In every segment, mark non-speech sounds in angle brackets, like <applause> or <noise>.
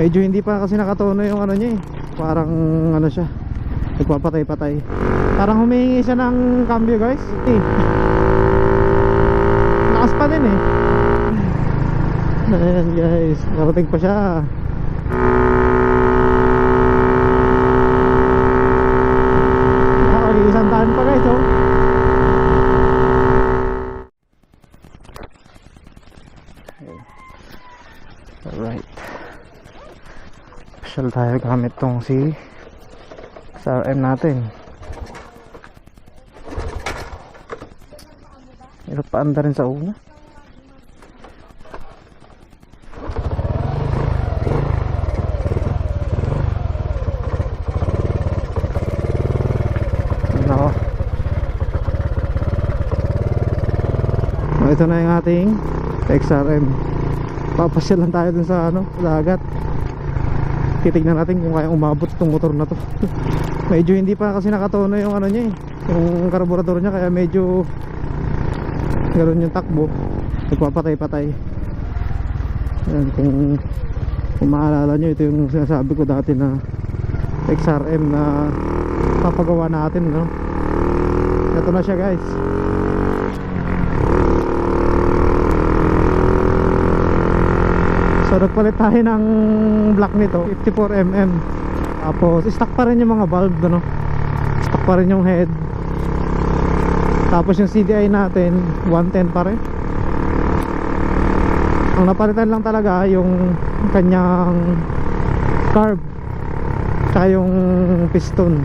Medyo hindi pa kasi nakatono yung ano niya eh. Parang ano siya. Nagpapatay-patay. Parang humihingi siya ng cambio guys. Eh. <laughs> Lakas pa din eh. Ayan guys. Narating pa siya. Nakakag-isang daan pa guys oh. Alright. Pasyal tayo gamit tong si sa RM natin. Hirap pa anda rin sa una. Oh, Ito na yung ating XRM. Papasyal lang tayo dun sa ano, dagat. Titignan natin kung kaya umabot itong motor na to. <laughs> medyo hindi pa kasi nakatono yung ano niya eh. Yung karburador niya kaya medyo ganoon yung takbo. Nagpapatay-patay. Yan, kung, kung maalala nyo, ito yung sinasabi ko dati na XRM na papagawa natin, no? Ito na siya guys. Nagpalit tayo ng block nito 54mm Tapos stock pa rin yung mga valve ano? Stock pa rin yung head. Tapos yung CDI natin 110 pa rin. Ang napalitan lang talaga yung kanyang carb Tsaka yung piston.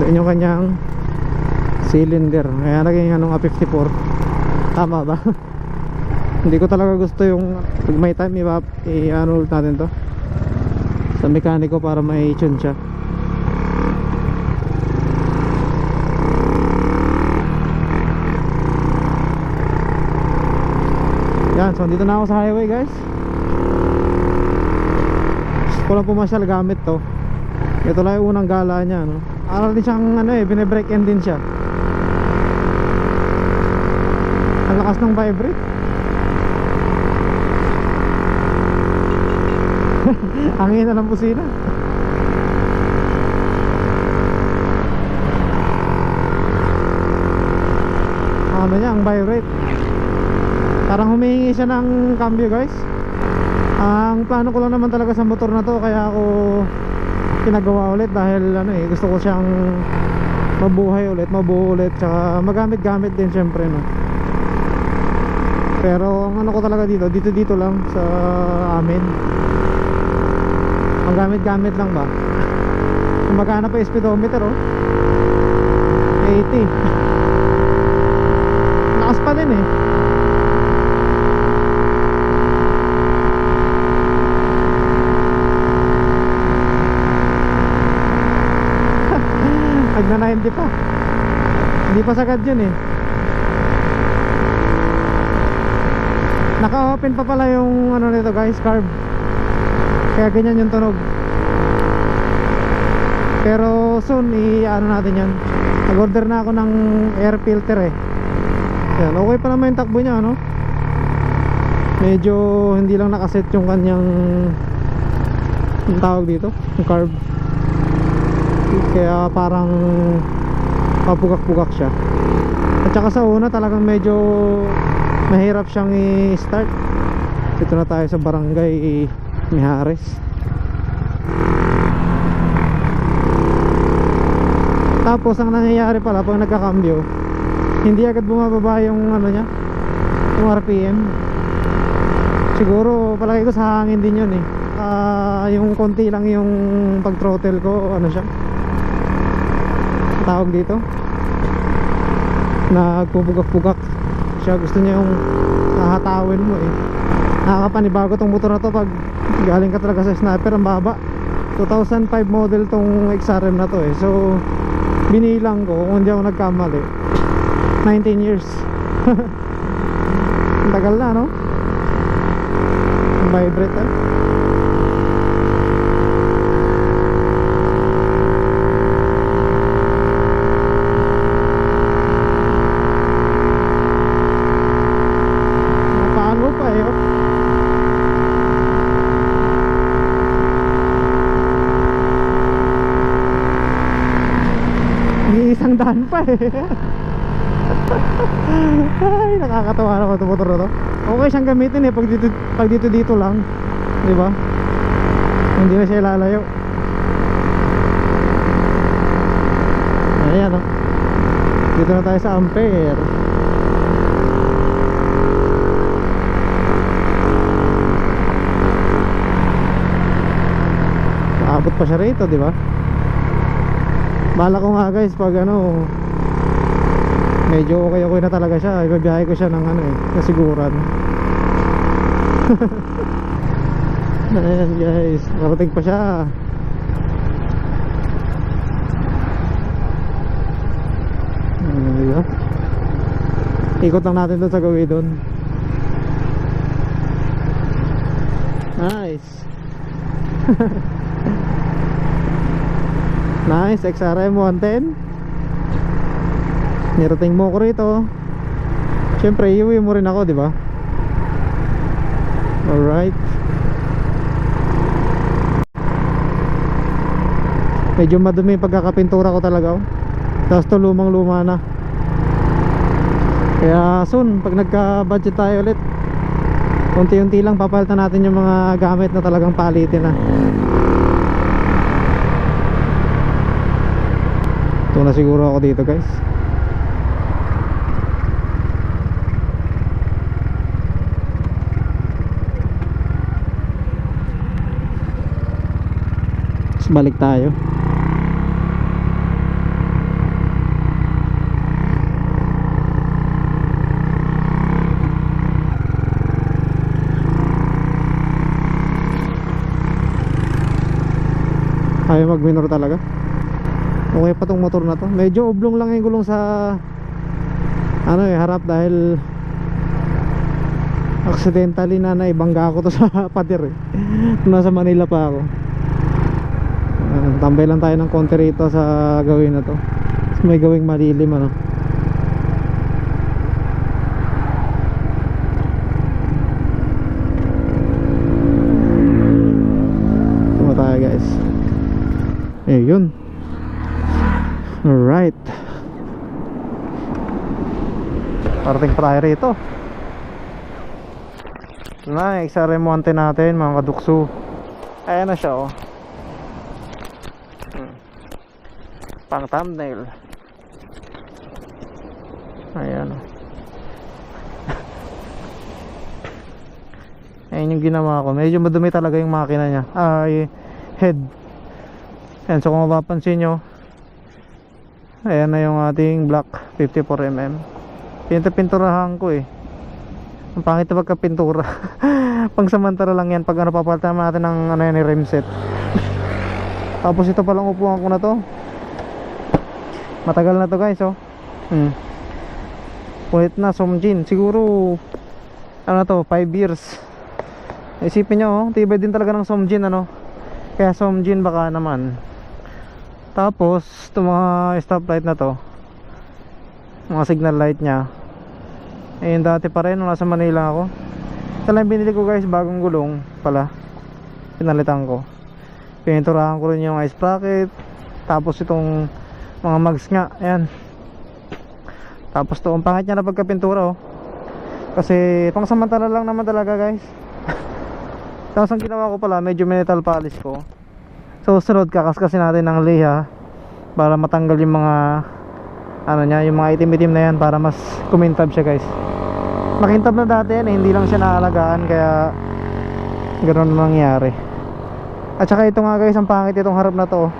Doon yung kanyang cylinder. Kaya naging anong A54 Tama ba? <laughs> Hindi ko talaga gusto yung pag may time i-ano natin to sa mekaniko para may tune siya. Yan, so dito na ako sa highway guys. Gusto ko lang pumasyal gamit to. Ito lang yung unang gala niya, no. Aral din siyang ano eh, bine-break end din siya. Lakas ng vibrate. <laughs> Ang ina ng busina. Ano niya, ang vibrate. Parang humihingi siya ng cambio guys. Ang plano ko lang naman talaga sa motor na to kaya ako pinagawa ulit dahil ano eh gusto ko siyang mabuhay ulit, mabuo ulit tsaka magamit-gamit din syempre no. Pero ang ano ko talaga dito, dito dito lang sa amin. Ang gamit-gamit lang ba? <laughs> Kung magkano pa speedometer oh. 80. <laughs> Lakas pa din eh. <laughs> Nagna 90 pa. Hindi pa sagad yun eh. Naka-open pa pala yung ano nito guys, carb. Kaya ganyan yung tunog. Pero soon i-ano natin yan. Nag-order na ako ng air filter eh. Yan, okay pa naman yung takbo niya, ano? Medyo hindi lang nakaset yung kanyang yung tawag dito, yung carb. Kaya parang papugak-pugak siya. At saka sa una talagang medyo mahirap siyang i-start. Dito na tayo sa barangay Mihares tapos ang nangyayari pala pag nagkakambyo hindi agad bumababa yung ano niya yung RPM siguro palagi ko sa hangin din yun eh. Ah, yung konti lang yung pag throttle ko ano siya tawag dito nagpupugak-pugak siya. Gusto niya yung hahatawin mo eh. Nakakapanibago tong motor na to pag galing ka talaga sa sniper ang baba. 2005 model tong XRM na to eh. So binilang ko kung hindi ako nagkamali. 19 years. <laughs> Ang tagal na no? Vibrate eh Napango pa eh oh dahan-dahan pa eh. Ay, nakakatawa naman itong motor na to. Okay siyang gamitin eh pag dito, pag dito dito lang. Di ba? Hindi na siya lalayo Ayan oh. Dito na tayo sa Ampere. Aabot pa siya rito, di ba? Bala ko nga guys pag ano Medyo okay okay na talaga siya. Ibabiyahe ko siya ng ano eh Kasiguran. <laughs> Ayan guys Marating pa siya. Ayan? Ikot lang natin doon sa gawin doon. Nice <laughs> Nice, XRM 110 Nirating mo ko rito. Siyempre, iuwi mo rin ako, di ba? Alright. Medyo madumi pagkakapintura ko talaga oh. Tapos to lumang luma na. Kaya soon, pag nagka-budget tayo ulit Unti-unti lang papalitan natin yung mga gamit na talagang palitin na na siguro ako dito guys. Tapos balik tayo. Ayaw mag minor talaga Okay pa tong motor na to. Medyo oblong lang yung gulong sa Ano eh harap dahil Accidentally na naibangga ko to <laughs> sa pader eh. Nasa Manila pa ako. Ah, Tambay lang tayo ng konti rito sa gawin na to. May gawing malilim ano. Tayo guys. Eh yun Alright. Parating pa tayo rito. Ito na, XRM 110 natin mga kadukso. Ayan na siya oh. Hmm. Pang thumbnail. Ayan oh. <laughs> Ayan yung ginawa ko. Medyo madumi talaga yung makina niya. Ay, head. Ayan, so kung mapapansin nyo Ayan na yung ating black 54mm Pinapinturahan ko eh. Ang pangit na pagkapintura. <laughs> Pang samantara lang yan Pag ano papalitan natin ng ano yan, rim set. <laughs> Tapos ito palang upuan ko na to. Matagal na to guys oh. Hmm. Punit na Somjin Siguro Ano to 5 years. Isipin nyo oh Tibay din talaga ng Somjin ano. Kaya Somjin baka naman tapos, itong mga stoplight na to Mga signal light nya Ayun dati pa rin nasa Manila ako. Ito lang binili ko guys Bagong gulong pala. Pinalitan ko. Pininturahan ko rin yung ice bracket. Tapos itong Mga mags nga Ayan. Tapos to ang pangit niya na pagkapintura oh. Kasi pang samantala lang naman talaga guys. <laughs> Tapos ang ginawa ko pala Medyo metal polish ko So sunod kakaskasin natin ng liha para matanggal yung mga ano niya, yung mga itim-itim na yan para mas kumintab siya guys. Makintab na dati yan eh, hindi lang siya naalagaan kaya ganoon nangyari. At saka ito nga guys, ang pangit itong harap na to. oh.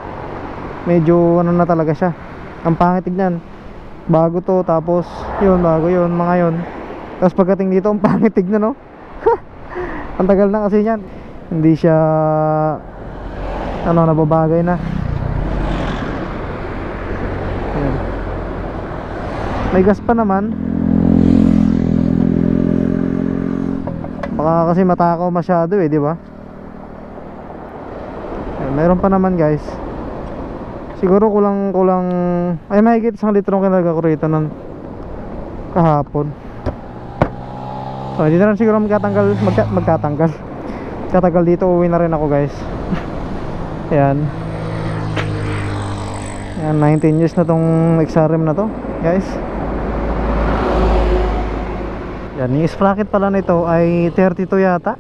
Medyo ano na talaga siya. Ang pangit tignan. Bago to tapos yun bago yun mga yun. Tapos pagdating dito ang <laughs> pangit tignan no. <laughs> ang tagal na kasi yan. Hindi siya ano nababagay na. May gas pa naman. Baka kasi matakaw masyado eh di ba? Mayroon pa naman guys. Siguro kulang kulang ay mahigit isang litro ang kinalaga ko rito ng kahapon. So hindi na rin siguro magkatanggal magka, magkatanggal. Katagal dito uwi na rin ako guys <laughs> Ayan. Yan, 19 years na tong XRM na to, guys. Yan, yung sprocket pala nito ay 32 yata.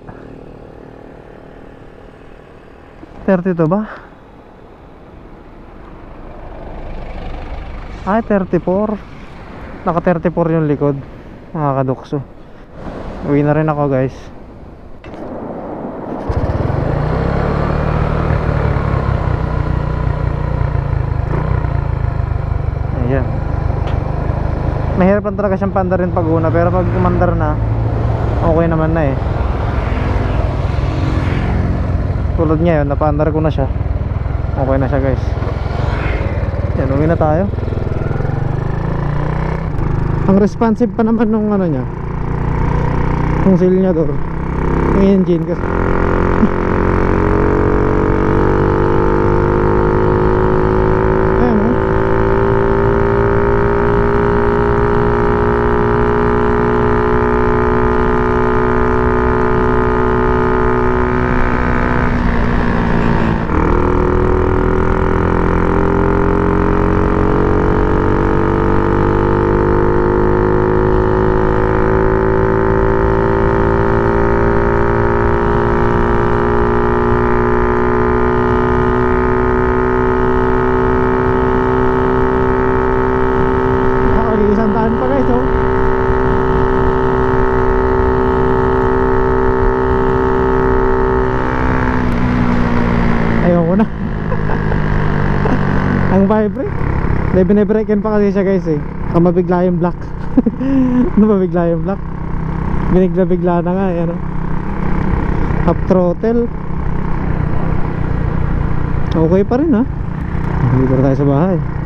32 ba? Ay, 34. Naka 34 yung likod. Nakakadukso. Uwi na rin ako, guys. Ayan. Mahirap lang talaga siyang pandarin pag una pero pag umandar na okay naman na eh. Tulad ngayon, napaandar ko na siya. Okay na siya guys. Yan, uwi na tayo. Ang responsive pa naman nung ano niya. Yung silinyador. Yung engine kasi. Ayan oh. Nakakali isang daan pa guys oh. Ayaw ko na. Ang vibrate. Dahil binibreakin pa kasi siya guys eh. Kung mabigla yung block. <laughs> ano mabigla yung block? Binigla-bigla na nga eh, ano. Half throttle. Okay pa rin ha. Dito tayo sa bahay.